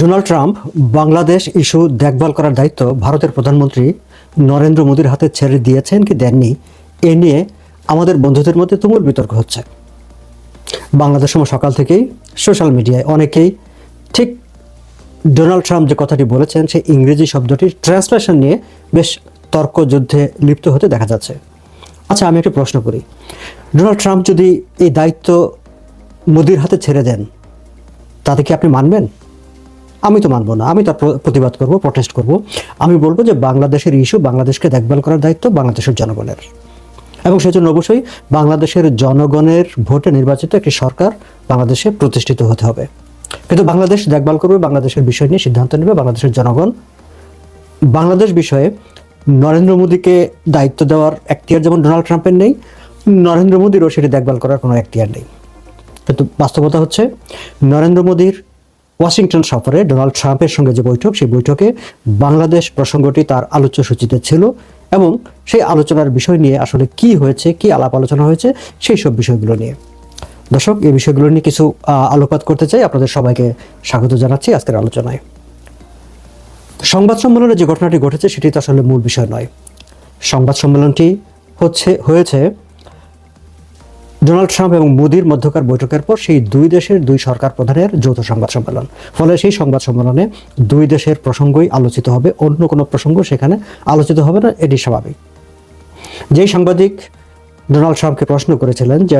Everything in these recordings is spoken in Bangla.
ডোনাল্ড ট্রাম্প বাংলাদেশ ইস্যু দেখভাল করার দায়িত্ব ভারতের প্রধানমন্ত্রী নরেন্দ্র মোদীর হাতে ছেড়ে দিয়েছেন কি দেননি? এ নিয়ে আমাদের বন্ধুদের মধ্যে তুমুল বিতর্ক হচ্ছে। বাংলাদেশ সময় সকাল থেকেই সোশ্যাল মিডিয়ায় অনেকেই ঠিক ডোনাল্ড ট্রাম্প যে কথাটি বলেছেন, সেই ইংরেজি শব্দটির ট্রান্সলেশন নিয়ে বেশ তর্কযুদ্ধে লিপ্ত হতে দেখা যাচ্ছে। আচ্ছা আমি একটি প্রশ্ন করি। ডোনাল্ড ট্রাম্প যদি এই দায়িত্ব মোদির হাতে ছেড়ে দেন, তাতে কি আপনি মানবেন? আমি তো মানবো না, আমি তার প্রতিবাদ করব প্রটেস্ট করব। আমি বলব যে বাংলাদেশের ইস্যু বাংলাদেশকে দেখভাল করার দায়িত্ব বাংলাদেশের জনগণের। এবং সেজন্য অবশ্যই বাংলাদেশের জনগণের ভোটে নির্বাচিত একটি সরকার বাংলাদেশে প্রতিষ্ঠিত হতে হবে। কিন্তু বাংলাদেশ দেখভাল করবে, বাংলাদেশের বিষয় নিয়ে সিদ্ধান্ত নেবে বাংলাদেশের জনগণ। বাংলাদেশ বিষয়ে নরেন্দ্র মোদীকে দায়িত্ব দেওয়ার এখতিয়ার যেমন ডোনাল্ড ট্রাম্পের নেই, নরেন্দ্র মোদীরও সেটি দেখভাল করার কোনো এখতিয়ার নেই। কিন্তু বাস্তবতা হচ্ছে, নরেন্দ্র মোদীর ওয়াশিংটন সফরে ডোনাল্ড ট্রাম্পের সঙ্গে যে বৈঠক, সেই বৈঠকে বাংলাদেশ প্রসঙ্গটি তার আলোচ্য সূচিতে ছিল এবং সেই আলোচনার বিষয় নিয়ে আসলে কি হয়েছে, কি আলাপ আলোচনা হয়েছে, সেই সব বিষয়গুলো নিয়ে। দর্শক, এই বিষয়গুলো নিয়ে কিছু আলোকপাত করতে চাই, আপনাদের সবাইকে স্বাগত জানাচ্ছি আজকের আলোচনায়। সংবাদ সম্মেলনে যে ঘটনাটি ঘটেছে, সেটি তো আসলে মূল বিষয় নয়। সংবাদ সম্মেলনটি হচ্ছে, হয়েছে ডোনাল্ড ট্রাম্প এবং মোদির মধ্যকার বৈঠকের পর সেই দুই দেশের দুই সরকার প্রধানের যৌথ সংবাদ সম্মেলন। ফলে সেই সংবাদ সম্মেলনে দুই দেশের প্রসঙ্গই আলোচিত হবে, অন্য কোনো প্রসঙ্গ সেখানে আলোচিত হবে না, এটি স্বাভাবিক। যেই সাংবাদিক ডোনাল্ড ট্রাম্পকে প্রশ্ন করেছিলেন যে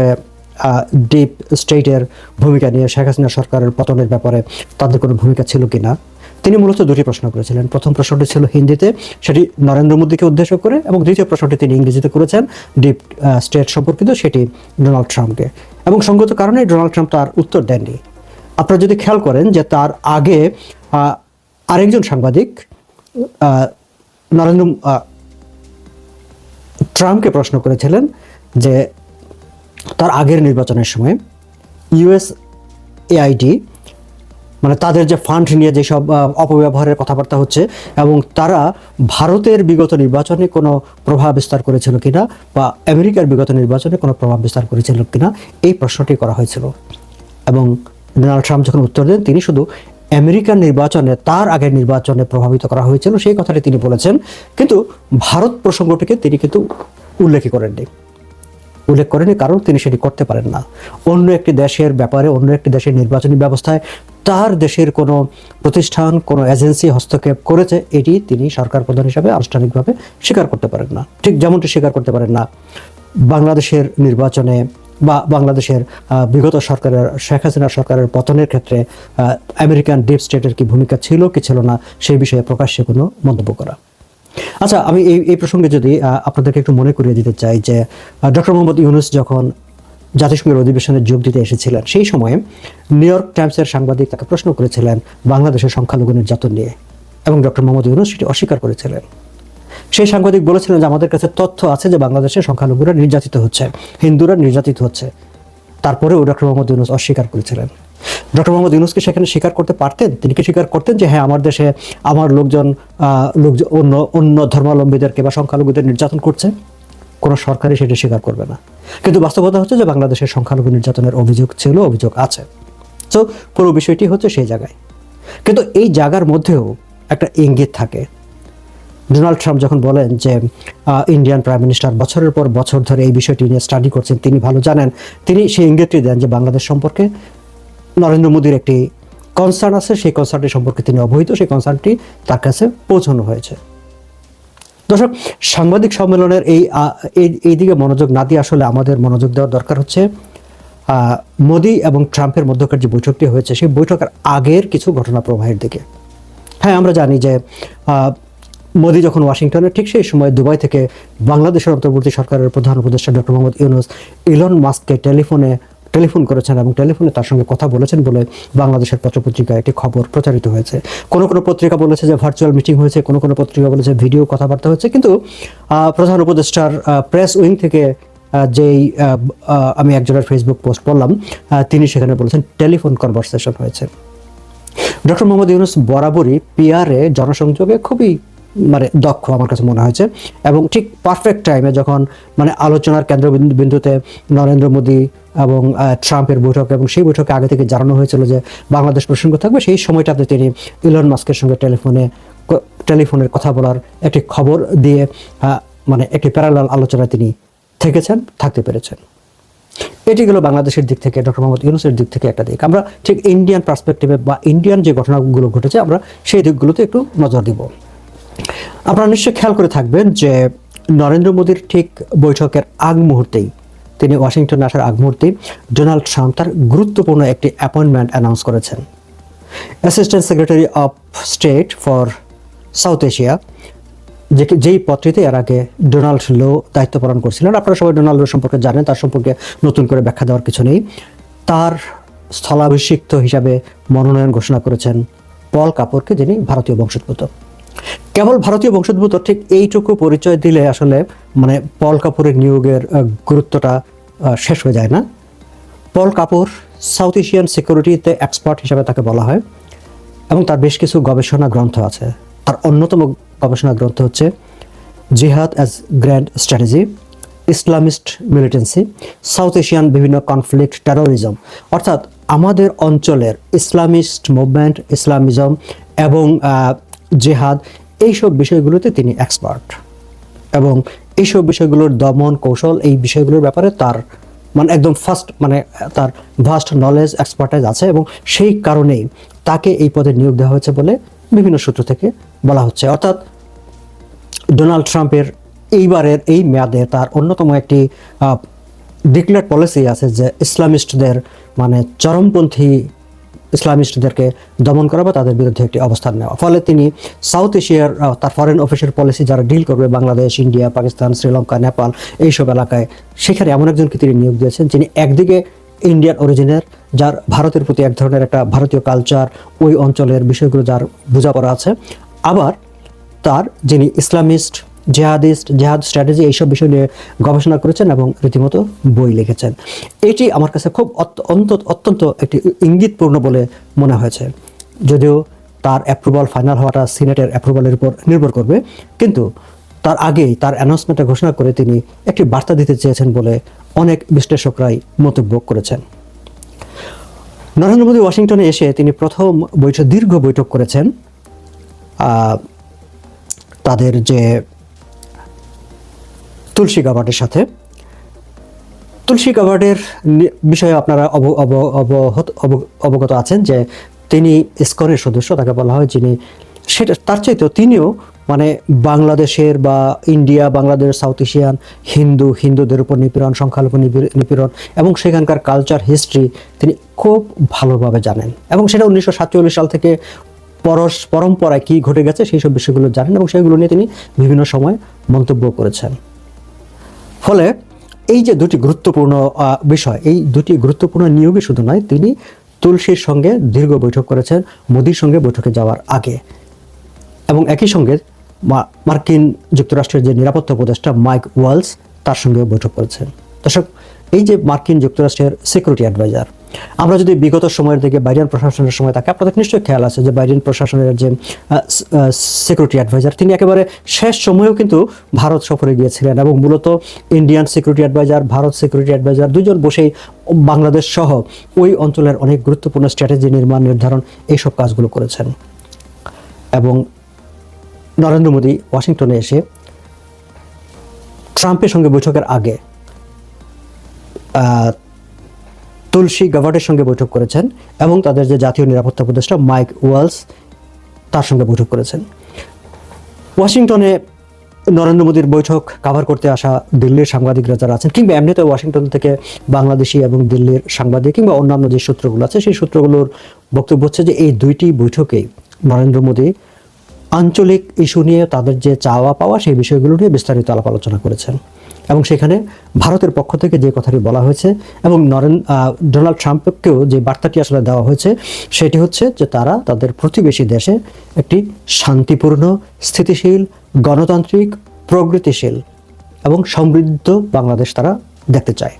ডিপ স্টেটের ভূমিকা নিয়ে শেখ হাসিনা সরকারের পতনের ব্যাপারে তাদের কোনো ভূমিকা ছিল কিনা তিনি মূলত দুটি প্রশ্ন করেছিলেন। প্রথম প্রশ্নটি ছিল হিন্দিতে, সেটি নরেন্দ্র মোদীকে উদ্দেশ্য করে, এবং দ্বিতীয় প্রশ্নটি তিনি ইংরেজিতে করেছেন, ডিপ স্টেট সম্পর্কিত, সেটি ডোনাল্ড ট্রাম্পকে। এবং সঙ্গত কারণে ডোনাল্ড ট্রাম্প তার উত্তর দেননি। আপনারা যদি খেয়াল করেন যে তার আগে আরেকজন সাংবাদিক নরেন্দ্র ট্রাম্পকে প্রশ্ন করেছিলেন যে তার আগের নির্বাচনের সময় ইউএস এআইডি মানে তাদের যে ফান্ড নিয়ে যেসব অপব্যবহারের কথাবার্তা হচ্ছে এবং তারা ভারতের বিগত নির্বাচনে কোনো প্রভাব বিস্তার করেছিল কিনা বা আমেরিকার বিগত নির্বাচনে কোনো প্রভাব বিস্তার করেছিল কিনা এই প্রশ্নটি করা হয়েছিল। এবং ডোনাল্ড ট্রাম্প যখন উত্তর দেন, তিনি শুধু আমেরিকার নির্বাচনে, তার আগের নির্বাচনে প্রভাবিত করা হয়েছিল, সেই কথাটি তিনি বলেছেন। কিন্তু ভারত প্রসঙ্গটিকে তিনি কিন্তু উল্লেখ করেননি। উল্লেখ করেনি, কারণ তিনি সেটি করতে পারেন না। অন্য একটি দেশের ব্যাপারে, অন্য একটি দেশের নির্বাচনী ব্যবস্থায় তার দেশের কোনো প্রতিষ্ঠান, কোনো এজেন্সি হস্তক্ষেপ করেছে, এটি তিনি সরকার প্রধান হিসাবে আনুষ্ঠানিকভাবে স্বীকার করতে পারেন না। ঠিক যেমনটি স্বীকার করতে পারেন না, বাংলাদেশের নির্বাচনে বা বাংলাদেশের বিগত সরকারের, শেখ হাসিনা সরকারের পতনের ক্ষেত্রে আমেরিকান ডিপ স্টেটের কি ভূমিকা ছিল, কি ছিল না, সেই বিষয়ে প্রকাশ্যে কোনো মন্তব্য করা। আচ্ছা আমি এই এই প্রসঙ্গে যদি আপনাদেরকে একটু মনে করিয়ে দিতে চাই যে ডক্টর মোহাম্মদ ইউনুস যখন জাতিসংঘের অধিবেশনে যোগ দিতে এসেছিলেন, সেই সময়ে নিউ ইয়র্ক টাইমসের সাংবাদিক তাকে প্রশ্ন করেছিলেন বাংলাদেশের সংখ্যালঘু নির্যাতন নিয়ে এবং ডক্টর মোহাম্মদ ইউনুস সেটি অস্বীকার করেছিলেন। সেই সাংবাদিক বলেছিলেন যে, আমাদের কাছে তথ্য আছে যে, বাংলাদেশের সংখ্যালঘুরা নির্যাতিত হচ্ছে, হিন্দুরা নির্যাতিত হচ্ছে। তারপরেও ডক্টর মোহাম্মদ ইউনুস অস্বীকার করেছিলেন। ডক্টর মোহাম্মদ ইউনুসকে সেখানে স্বীকার করতে পারতেন? তিনি কি স্বীকার করতেন যে হ্যাঁ আমার দেশে আমার লোকজন লোকজন অন্য অন্য ধর্মাবলম্বীদেরকে বা সংখ্যালঘুদের নির্যাতন করছে? কোনো সরকারই সেটা স্বীকার করবে না। কিন্তু বাস্তবতা হচ্ছে যে, বাংলাদেশের সংখ্যালঘু নির্যাতনের অভিযোগ ছিল, অভিযোগ আছে। তো পুরো বিষয়টি হচ্ছে সেই জায়গায়। কিন্তু এই জায়গার মধ্যেও একটা ইঙ্গিত থাকে। ডোনাল্ড ট্রাম্প যখন বলেন যে ইন্ডিয়ান প্রাইম মিনিস্টার বছরের পর বছর ধরে এই বিষয়টি নিয়ে স্টাডি করছেন, তিনি ভালো জানেন। তিনি সেই ইঙ্গিতটি দেন যে, বাংলাদেশ সম্পর্কে নরেন্দ্র মোদীর একটি কনসার্ন আছে, সেই কনসার্নটি সম্পর্কে তিনি অবহিত, সেই কনসার্নটি তার কাছে পৌঁছানো হয়েছে। দর্শক, সাংবাদিক সম্মেলনের এই এই- দিকে মনোযোগ না দিয়ে আসলে আমাদের মনোযোগ দেওয়ার দরকার হচ্ছে মোদি এবং ট্রাম্পের মধ্যকার যে বৈঠকটি হয়েছে, সেই বৈঠকের আগের কিছু ঘটনা প্রবাহের দিকে। হ্যাঁ আমরা জানি যে মোদি যখন ওয়াশিংটনে, ঠিক সেই সময় দুবাই থেকে বাংলাদেশের অন্তর্বর্তী সরকারের প্রধান উপদেষ্টা ডক্টর মোহাম্মদ ইউনুস ইলন মাস্ককে টেলিফোনে টেলিফোন করেছেন এবং টেলিফোনে তার সঙ্গে কথা বলেছেন বলে বাংলাদেশের পত্রপত্রিকায় একটি খবর প্রচারিত হয়েছে। কোনো কোনো পত্রিকা বলেছে যে ভার্চুয়াল মিটিং হয়েছে, কোনো কোনো পত্রিকা বলেছে ভিডিও কথাবার্তা হয়েছে, কিন্তু প্রধান উপদেষ্টার প্রেস উইং থেকে যেই আমি একজনের ফেসবুক পোস্ট পড়লাম তিনি সেখানে বলেছেন টেলিফোন কনভারসেশন হয়েছে। ডক্টর মোহাম্মদ ইউনুস বরাবরই পিআরএ জনসংযোগে খুবই মানে দক্ষ আমার কাছে মনে হয়েছে। এবং ঠিক পারফেক্ট টাইমে যখন মানে আলোচনার কেন্দ্রবিন্দু বিন্দুতে নরেন্দ্র মোদী এবং ট্রাম্পের বৈঠক এবং সেই বৈঠকে আগে থেকে জানানো হয়েছিল যে বাংলাদেশ প্রসঙ্গ থাকবে, সেই সময়টাতে তিনি ইলন মাস্কের সঙ্গে টেলিফোনে টেলিফোনের কথা বলার একটি খবর দিয়ে মানে একটি প্যারালাল আলোচনায় তিনি থেকেছেন, থাকতে পেরেছেন। এটি গেল বাংলাদেশের দিক থেকে, ডক্টর মোহাম্মদ ইউনুসের দিক থেকে একটা দিক। আমরা ঠিক ইন্ডিয়ান পার্সপেক্টিভে বা ইন্ডিয়ান যে ঘটনাগুলো ঘটেছে, আমরা সেই দিকগুলোতে একটু নজর দিব। আপনারা নিশ্চয়ই খেয়াল করে থাকবেন যে নরেন্দ্র মোদীর ঠিক বৈঠকের আগ মুহূর্তেই তিনি ওয়াশিংটন আসার আগ মুহূর্তেই ডোনাল্ড ট্রাম্প তার গুরুত্বপূর্ণ একটি অ্যাপয়েন্টমেন্ট অ্যানাউন্স করেছেন। Assistant secretary of state for South Asia যে যেই পদটিতে এর আগে ডোনাল্ড লো দায়িত্ব পালন করছিলেন, আপনারা সবাই ডোনাল্ড লো সম্পর্কে জানেন, তার সম্পর্কে নতুন করে ব্যাখ্যা দেওয়ার কিছু নেই। তার স্থলাভিষিক্ত হিসাবে মনোনয়ন ঘোষণা করেছেন পল কাপুরকে, যিনি ভারতীয় বংশোদ্ভূত। কেবল ভারতীয় বংশোদ্ভূত, ঠিক এইটুকু পরিচয় দিলে আসলে মানে পল কাপুরের নিয়োগের গুরুত্বটা শেষ হয়ে যায় না। পল কাপুর সাউথ এশিয়ান সিকিউরিটিতে এক্সপার্ট হিসাবে তাকে বলা হয় এবং তার বেশ কিছু গবেষণা গ্রন্থ আছে। তার অন্যতম গবেষণা গ্রন্থ হচ্ছে jihad as grand strategy, Islamist militancy, South Asian বিভিন্ন কনফ্লিক্ট টেরোরিজম। অর্থাৎ আমাদের অঞ্চলের ইসলামিস্ট মুভমেন্ট, ইসলামিজম এবং জেহাদ, এইসব বিষয়গুলোতে তিনি এক্সপার্ট এবং এইসব বিষয়গুলোর দমন কৌশল, এই বিষয়গুলোর ব্যাপারে তার মানে একদম ফার্স্ট মানে তার ভাস্ট নলেজ এক্সপার্টাইজ আছে এবং সেই কারণেই তাকে এই পদে নিয়োগ দেওয়া হয়েছে বলে বিভিন্ন সূত্র থেকে বলা হচ্ছে। অর্থাৎ ডোনাল্ড ট্রাম্পের এইবারের এই মেয়াদে তার অন্যতম একটি ডিক্লেয়ার পলিসি আছে যে ইসলামিস্টদের মানে চরমপন্থী ইসলামিস্টদেরকে দমন করা বা তাদের বিরুদ্ধে একটি অবস্থান নেওয়া। ফলে তিনি সাউথ এশিয়ার তার ফরেন অফিসের পলিসি যারা ডিল করবে, বাংলাদেশ, ইন্ডিয়া, পাকিস্তান, শ্রীলঙ্কা, নেপাল, এইসব এলাকায়, সেখানে এমন একজনকে তিনি নিয়োগ দিয়েছেন যিনি একদিকে ইন্ডিয়ান অরিজিনের, যার ভারতের প্রতি এক ধরনের একটা ভারতীয় কালচার ওই অঞ্চলের বিষয়গুলো যার বোঝাপড়া আছে। আবার তার যিনি ইসলামিস্ট জেহাদিস্ট, জেহাদ স্ট্র্যাটেজি এইসব বিষয় নিয়ে গবেষণা করেছেন এবং রীতিমতো বই লিখেছেন। এটি আমার কাছে খুব অত্যন্ত একটি ইঙ্গিতপূর্ণ বলে মনে হয়েছে। যদিও তার অ্যাপ্রুভাল ফাইনাল হওয়াটা সিনেটের অ্যাপ্রুভালের উপর নির্ভর করবে, কিন্তু তার আগেই তার অ্যানাউন্সমেন্টে ঘোষণা করে তিনি একটি বার্তা দিতে চেয়েছেন বলে অনেক বিশ্লেষকরাই মন্তব্য করেছেন। নরেন্দ্র মোদী ওয়াশিংটনে এসে তিনি প্রথম বৈঠক দীর্ঘ বৈঠক করেছেন। তাদের যে তুলসী গাবার্ডের সাথে। তুলসী গাবার্ডের বিষয়ে আপনারা অব- অব- অবহত- অব- অবগত আছেন যে তিনি ইসকনের সদস্য, তাকে বলা হয় যিনি। সেটা তার চাইতেও তিনিও মানে বাংলাদেশের বা India, Bangladesh, South Asian, Hindu, হিন্দুদের উপর নিপীড়ন, সংখ্যালঘু নিপীড়ন এবং সেখানকার কালচার হিস্ট্রি তিনি খুব ভালোভাবে জানেন। এবং সেটা উনিশশো সাতচল্লিশ সাল থেকে পরশ পরম্পরায় কী ঘটে গেছে সেই সব বিষয়গুলো জানেন এবং সেগুলো নিয়ে তিনি বিভিন্ন সময় মন্তব্য করেছেন। ফলে এই যে দুটি গুরুত্বপূর্ণ বিষয়, এই দুটি গুরুত্বপূর্ণ নিয়োগই শুধু নয়, তিনি তুলসীর সঙ্গে দীর্ঘ বৈঠক করেছেন, মোদির সঙ্গে বৈঠকে যাওয়ার আগে। এবং একই সঙ্গে মার্কিন যুক্তরাষ্ট্রের যে নিরাপত্তা উপদেষ্টা মাইক ওয়ালস, তার সঙ্গে বৈঠক করেছেন। দর্শক, এই যে মার্কিন যুক্তরাষ্ট্রের সিকিউরিটি অ্যাডভাইজার আমরা যদি বিগত সময়ের দিকে বাইডেন প্রশাসনের সময় তাকে, আপনাদের নিশ্চয়ই খেয়াল আছে যে বাইডেন প্রশাসনের যে সিকিউরিটি অ্যাডভাইজার তিনি একেবারে শেষ সময়েও কিন্তু ভারত সফরে গিয়েছিলেন এবং মূলত Indian security adviser Bharat security adviser দুজন বসেই বাংলাদেশ সহ ওই অঞ্চলের অনেক গুরুত্বপূর্ণ স্ট্র্যাটেজি নির্মাণ নির্ধারণ এইসব কাজগুলো করেছেন। এবং নরেন্দ্র মোদী ওয়াশিংটনে এসে ট্রাম্পের সঙ্গে বৈঠকের আগে তুলসী গাভার্ডের সঙ্গে বৈঠক করেছেন এবং তাদের যে জাতীয় নিরাপত্তা উপদেষ্টা মাইক ওয়ালস তার সঙ্গে বৈঠক করেছেন। ওয়াশিংটনে নরেন্দ্র মোদীর বৈঠক কাভার করতে আসা দিল্লির সাংবাদিকরা যারা আছেন কিংবা এমনিতে ওয়াশিংটন থেকে বাংলাদেশি এবং দিল্লির সাংবাদিক কিংবা অন্যান্য যে সূত্রগুলো আছে, সেই সূত্রগুলোর বক্তব্য হচ্ছে যে এই দুইটি বৈঠকেই নরেন্দ্র মোদী আঞ্চলিক ইস্যু নিয়ে তাদের যে চাওয়া পাওয়া সেই বিষয়গুলো নিয়ে বিস্তারিত আলাপ আলোচনা করেছেন। এবং সেখানে ভারতের পক্ষ থেকে যে কথাটি বলা হয়েছে এবং নরেন ডোনাল্ড ট্রাম্পকেও যে বার্তাটি আসলে দেওয়া হয়েছে, সেটি হচ্ছে যে তারা তাদের প্রতিবেশী দেশে একটি শান্তিপূর্ণ, স্থিতিশীল, গণতান্ত্রিক, প্রগতিশীল এবং সমৃদ্ধ বাংলাদেশ তারা দেখতে চায়।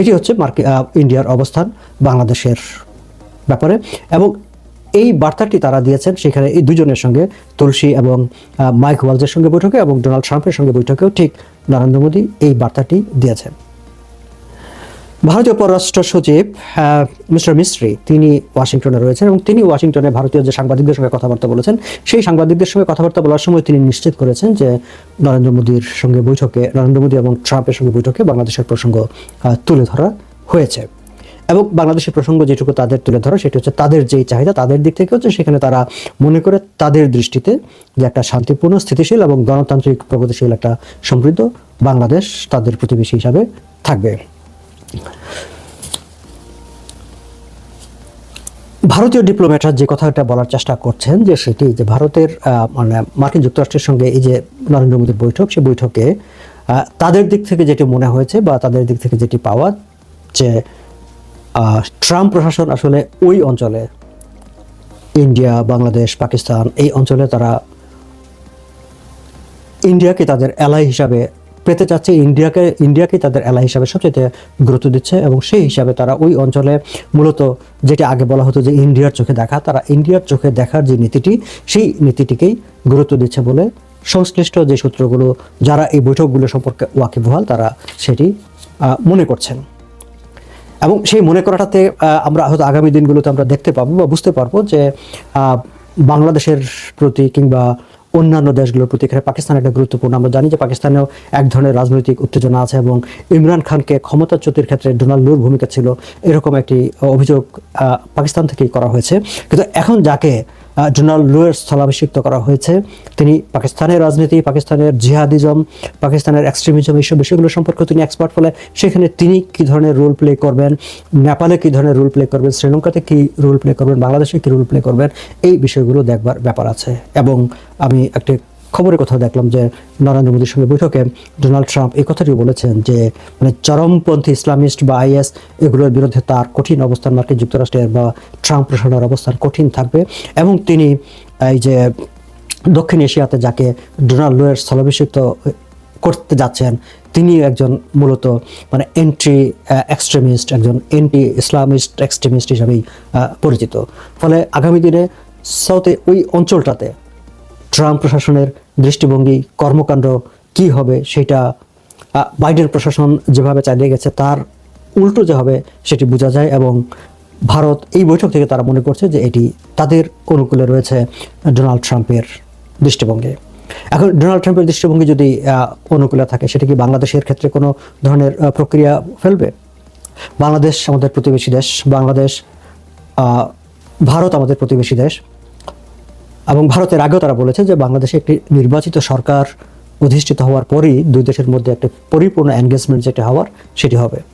এটি হচ্ছে মার্কি ইন্ডিয়ার অবস্থান বাংলাদেশের ব্যাপারে এবং এই বার্তাটি তারা দিয়েছেন সেখানে এই দুজনের সঙ্গে, তুলসী এবং মাইক ওয়ালজের সঙ্গে বৈঠকে এবং ডোনাল্ড ট্রাম্পের সঙ্গে বৈঠকেও ঠিক নরেন্দ্র মোদী এই বার্তাটি দিয়েছেন। ভারতীয় পররাষ্ট্র সচিব মিস্টার মিস্ত্রি, তিনি ওয়াশিংটনে রয়েছেন এবং তিনি ওয়াশিংটনে ভারতীয় যে সাংবাদিকদের সঙ্গে কথাবার্তা বলেছেন, সেই সাংবাদিকদের সঙ্গে কথাবার্তা বলার সময় তিনি নিশ্চিত করেছেন যে নরেন্দ্র মোদীর সঙ্গে বৈঠকে, নরেন্দ্র মোদী এবং ট্রাম্পের সঙ্গে বৈঠকে বাংলাদেশের প্রসঙ্গ তুলে ধরা হয়েছে। এবং বাংলাদেশের প্রসঙ্গ যেটুকু তাদের তুলে ধরা, সেটি হচ্ছে তাদের যেই চাহিদা, তাদের দিক থেকে হচ্ছে সেখানে তারা মনে করে তাদের দৃষ্টিতে যে একটা শান্তিপূর্ণ, স্থিতিশীল এবং গণতান্ত্রিক, প্রগতিশীল একটা সমৃদ্ধ বাংলাদেশ তাদের প্রতিবেশী হিসাবে থাকবে। ভারতীয় ডিপ্লোম্যাটরা যে কথাটা বলার চেষ্টা করছেন যে সেটি যে ভারতের মানে মার্কিন যুক্তরাষ্ট্রের সঙ্গে এই যে নরেন্দ্র মোদীর বৈঠক সেই বৈঠকে তাদের দিক থেকে যেটি মনে হয়েছে বা তাদের দিক থেকে যেটি পাওয়া যে ট্রাম্প প্রশাসন আসলে ওই অঞ্চলে, ইন্ডিয়া, বাংলাদেশ, পাকিস্তান, এই অঞ্চলে তারা ইন্ডিয়াকে তাদের অ্যালাই হিসাবে পেতে চাচ্ছে। ইন্ডিয়াকে ইন্ডিয়াকে তাদের অ্যালাই হিসাবে সবচেয়ে গুরুত্ব দিচ্ছে এবং সেই হিসাবে তারা ওই অঞ্চলে মূলত যেটি আগে বলা হতো যে ইন্ডিয়ার চোখে দেখা, তারা ইন্ডিয়ার চোখে দেখার যে নীতিটি, সেই নীতিটিকেই গুরুত্ব দিচ্ছে বলে সংশ্লিষ্ট যে সূত্রগুলো, যারা এই বৈঠকগুলো সম্পর্কে ওয়াকিবহাল, তারা সেটি মনে করছেন। এবং সেই মনে করাটাতে আমরা হয়তো আগামী দিনগুলোতে আমরা দেখতে পাবো বা বুঝতে পারব যে বাংলাদেশের প্রতি কিংবা অন্যান্য দেশগুলোর প্রতি এখানে পাকিস্তান একটা গুরুত্বপূর্ণ, আমরা জানি যে পাকিস্তানেও এক ধরনের রাজনৈতিক উত্তেজনা আছে এবং ইমরান খানকে ক্ষমতাচ্যুতির ক্ষেত্রে ডোনাল্ড লুর ভূমিকা ছিল, এরকম একটি অভিযোগ পাকিস্তান থেকেই করা হয়েছে। কিন্তু এখন যাকে ডোনাল্ড লুয়ের স্থলাভিষিক্ত করা হয়েছে। তিনি পাকিস্তানের রাজনীতি, পাকিস্তানের জিহাদিজম, পাকিস্তানের এক্সট্রিমিজম এইসব বিষয়গুলো সম্পর্কে তিনি এক্সপার্ট ফলে সেখানে তিনি কী ধরনের রোল প্লে করবেন, নেপালে কী ধরনের রোল প্লে করবেন, শ্রীলঙ্কাতে কী রোল প্লে করবেন, বাংলাদেশে কী রোল প্লে করবেন, এই বিষয়গুলো দেখবার ব্যাপার আছে। এবং আমি একটি খবরের কথা দেখলাম যে নরেন্দ্র মোদীর সঙ্গে বৈঠকে ডোনাল্ড ট্রাম্প এই কথাটি বলেছেন যে মানে চরমপন্থী ইসলামিস্ট বা আইএস এগুলোর বিরুদ্ধে তার কঠিন অবস্থান মার্কিন যুক্তরাষ্ট্রের বা ট্রাম্প প্রশাসনের অবস্থান কঠিন থাকবে। এবং তিনি এই যে দক্ষিণ এশিয়াতে যাকে ডোনাল্ড লোয়ের স্থলাভিষিক্ত করতে যাচ্ছেন তিনি একজন মূলত মানে এন্ট্রি এক্সট্রিমিস্ট, একজন এন্টি ইসলামিস্ট এক্সট্রিমিস্ট হিসাবেই পরিচিত। ফলে আগামী দিনে সাউথে ওই অঞ্চলটাতে ট্রাম্প প্রশাসনের দৃষ্টিভঙ্গি, কর্মকাণ্ড কি হবে সেটা বাইডেন প্রশাসন যেভাবে চালিয়ে গেছে, তার উল্টো যে হবে সেটি বোঝা যায় এবং ভারত এই বৈঠক থেকে তারা মনে করছে যে এটি তাদের অনুকূলে রয়েছে ডোনাল্ড ট্রাম্পের দৃষ্টিভঙ্গি। এখন ডোনাল্ড ট্রাম্পের দৃষ্টিভঙ্গি যদি অনুকূলে থাকে, সেটা কি বাংলাদেশের ক্ষেত্রে কোনো ধরনের প্রক্রিয়া ফেলবে? বাংলাদেশ আমাদের প্রতিবেশী দেশ, বাংলাদেশ ভারত আমাদের প্রতিবেশী দেশ এবং ভারতের আগেও তারা বলেছে যে বাংলাদেশে একটি নির্বাচিত সরকার অধিষ্ঠিত হওয়ার পরই দুই দেশের মধ্যে একটা পরিপূর্ণ এনগেজমেন্ট যেটা হওয়ার, সেটি হবে।